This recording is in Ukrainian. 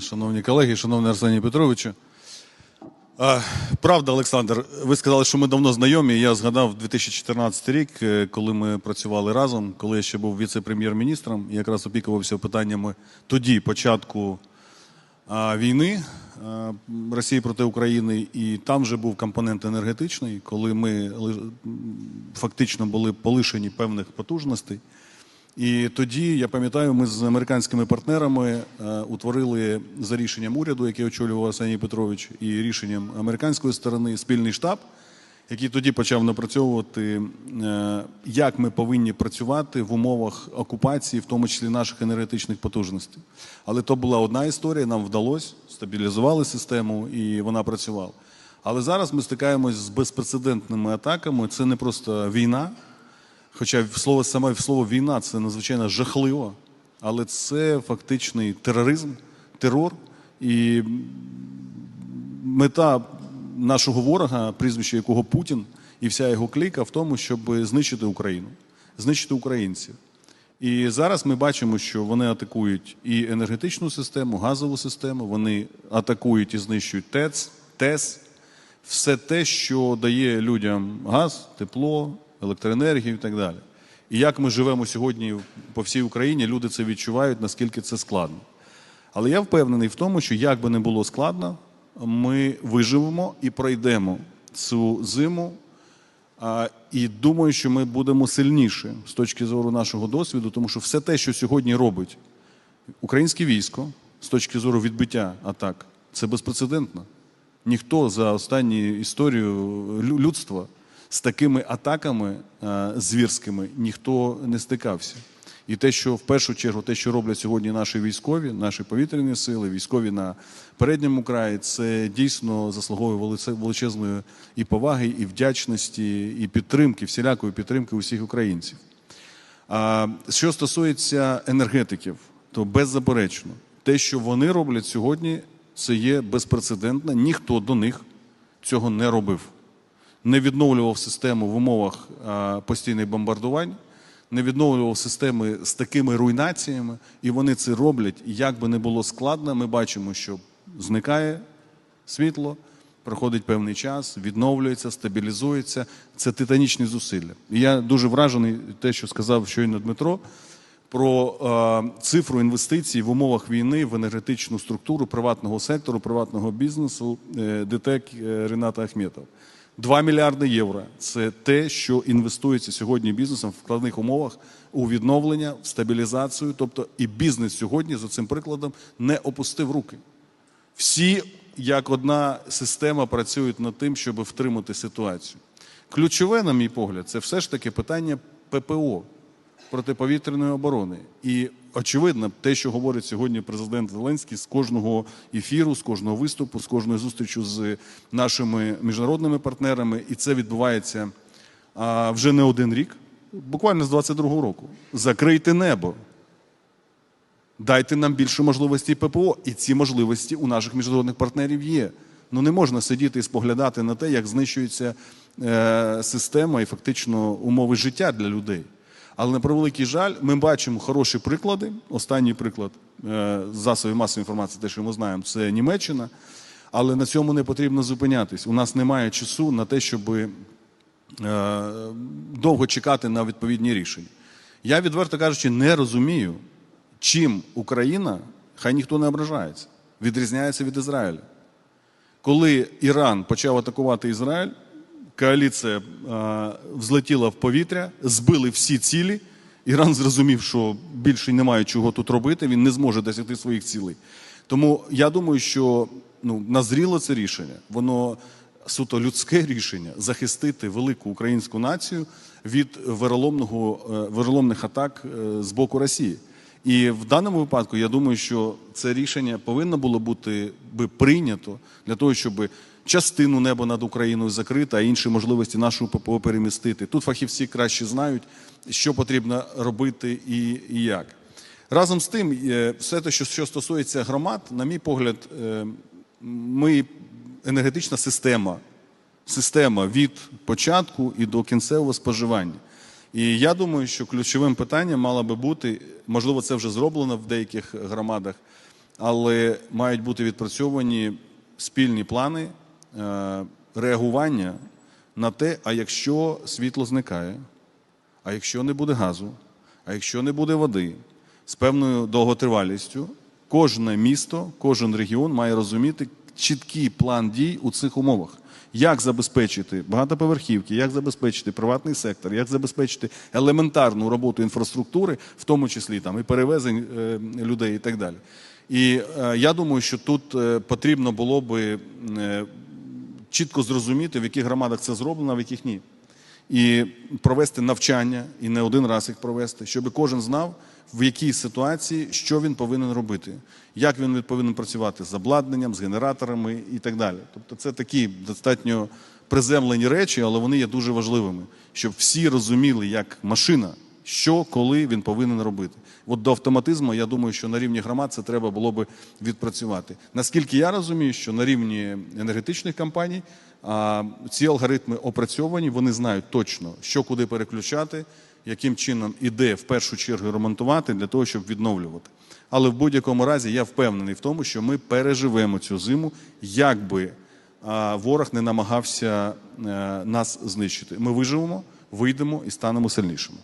Шановні колеги, шановний Арсеній Петровичу. Правда, Олександр, ви сказали, що ми давно знайомі. Я згадав 2014 рік, е, коли ми працювали разом, коли я ще був віце-прем'єр-міністром і якраз опікувався питаннями тоді початку війни Росії проти України, і там вже був компонент енергетичний, коли ми фактично були полишені певних потужностей. І тоді, я пам'ятаю, ми з американськими партнерами е, утворили за рішенням уряду, який очолював Арсеній Петрович, і рішенням американської сторони спільний штаб, який тоді почав напрацьовувати, е, як ми повинні працювати в умовах окупації, в тому числі наших енергетичних потужностей. Але то була одна історія, нам вдалося, стабілізували систему і вона працювала. Але зараз ми стикаємось з безпрецедентними атаками. Це не просто війна, Хоча слово саме слово війна це надзвичайно жахливо, але це фактичний тероризм, терор. І мета нашого ворога, прізвище якого Путін, і вся його кліка в тому, щоб знищити Україну, знищити українців. І зараз ми бачимо, що вони атакують і енергетичну систему, газову систему, вони атакують і знищують ТЕЦ, ТЕС, все те, що дає людям газ, тепло, електроенергію і так далі. І як ми живемо сьогодні по всій Україні, люди це відчувають, наскільки це складно. Але я впевнений в тому, що як би не було складно, ми виживемо і пройдемо цю зиму. І думаю, що ми будемо сильніші з точки зору нашого досвіду, тому що все те, що сьогодні робить українське військо з точки зору відбиття атак, це безпрецедентно. Ніхто за останню історію людства з такими атаками е, звірськими ніхто не стикався. І те, що в першу чергу, те, що роблять сьогодні наші військові, наші повітряні сили, військові на передньому краї, це дійсно заслуговує величезної і поваги, і вдячності, і підтримки, всілякої підтримки усіх українців. А що стосується енергетиків, то беззаперечно, те, що вони роблять сьогодні, це є безпрецедентно. Ніхто до них цього не робив. Не відновлював систему в умовах постійних бомбардувань, не відновлював системи з такими руйнаціями, і вони це роблять. Як би не було складно, ми бачимо, що зникає світло, проходить певний час, відновлюється, стабілізується. Це титанічні зусилля. І я дуже вражений те, що сказав щойно Дмитро, про е, цифру інвестицій в умовах війни в енергетичну структуру приватного сектору, приватного бізнесу е, ДТЕК е, Рената Ахметов. 2 мільярди євро це те, що інвестується сьогодні бізнесом в складних умовах у відновлення, в стабілізацію. Тобто і бізнес сьогодні за цим прикладом не опустив руки. Всі, як одна система, працюють над тим, щоб втримати ситуацію. Ключове, на мій погляд, це все ж таки питання ППО протиповітряної оборони. І очевидно, те, що говорить сьогодні президент Зеленський з кожного ефіру, з кожного виступу, з кожної зустрічі з нашими міжнародними партнерами, і це відбувається вже не один рік, буквально з 22-го року. Закрийте небо. Дайте нам більше можливостей ППО, і ці можливості у наших міжнародних партнерів є. Ну не можна сидіти і споглядати на те, як знищується е, система і фактично умови життя для людей. Але на превеликий жаль, ми бачимо хороші приклади. Останній приклад е, засобів масової інформації, те, що ми знаємо, це Німеччина. Але на цьому не потрібно зупинятись. У нас немає часу на те, щоб е, довго чекати на відповідні рішення. Я, відверто кажучи, не розумію, чим Україна, хай ніхто не ображається, відрізняється від Ізраїля. Коли Іран почав атакувати Ізраїль, коаліція е, взлетіла в повітря, збили всі цілі. Іран зрозумів, що більше немає чого тут робити, він не зможе досягти своїх цілей. Тому я думаю, що ну, назріло це рішення, воно суто людське рішення захистити велику українську націю від вероломного, е, вероломних атак е, з боку Росії. І в даному випадку я думаю, що це рішення повинно було бути би прийнято для того, щоб частину неба над Україною закрити, а інші можливості нашого ППО перемістити. Тут фахівці краще знають, що потрібно робити і, і як. Разом з тим, е, все те, що, стосується громад, на мій погляд, е, ми енергетична система, система від початку і до кінцевого споживання. І я думаю, що ключовим питанням мало би бути, можливо, це вже зроблено в деяких громадах, але мають бути відпрацьовані спільні плани реагування на те, а якщо світло зникає, а якщо не буде газу, а якщо не буде води з певною довготривалістю, кожне місто, кожен регіон має розуміти чіткий план дій у цих умовах. Як забезпечити багатоповерхівки, як забезпечити приватний сектор, як забезпечити елементарну роботу інфраструктури, в тому числі там і перевезень е, людей і так далі. І е, я думаю, що тут е, потрібно було би е, чітко зрозуміти, в яких громадах це зроблено, а в яких ні. І провести навчання, і не один раз їх провести, щоб кожен знав, в якій ситуації що він повинен робити, як він повинен працювати з обладнанням, з генераторами і так далі. Тобто, це такі достатньо приземлені речі, але вони є дуже важливими, щоб всі розуміли, як машина, що коли він повинен робити. От до автоматизму, я думаю, що на рівні громад це треба було би відпрацювати. Наскільки я розумію, що на рівні енергетичних компаній ці алгоритми опрацьовані, вони знають точно, що куди переключати, яким чином і де в першу чергу ремонтувати для того, щоб відновлювати. Але в будь-якому разі я впевнений в тому, що ми переживемо цю зиму, як би ворог не намагався е, нас знищити. Ми виживемо, вийдемо і станемо сильнішими.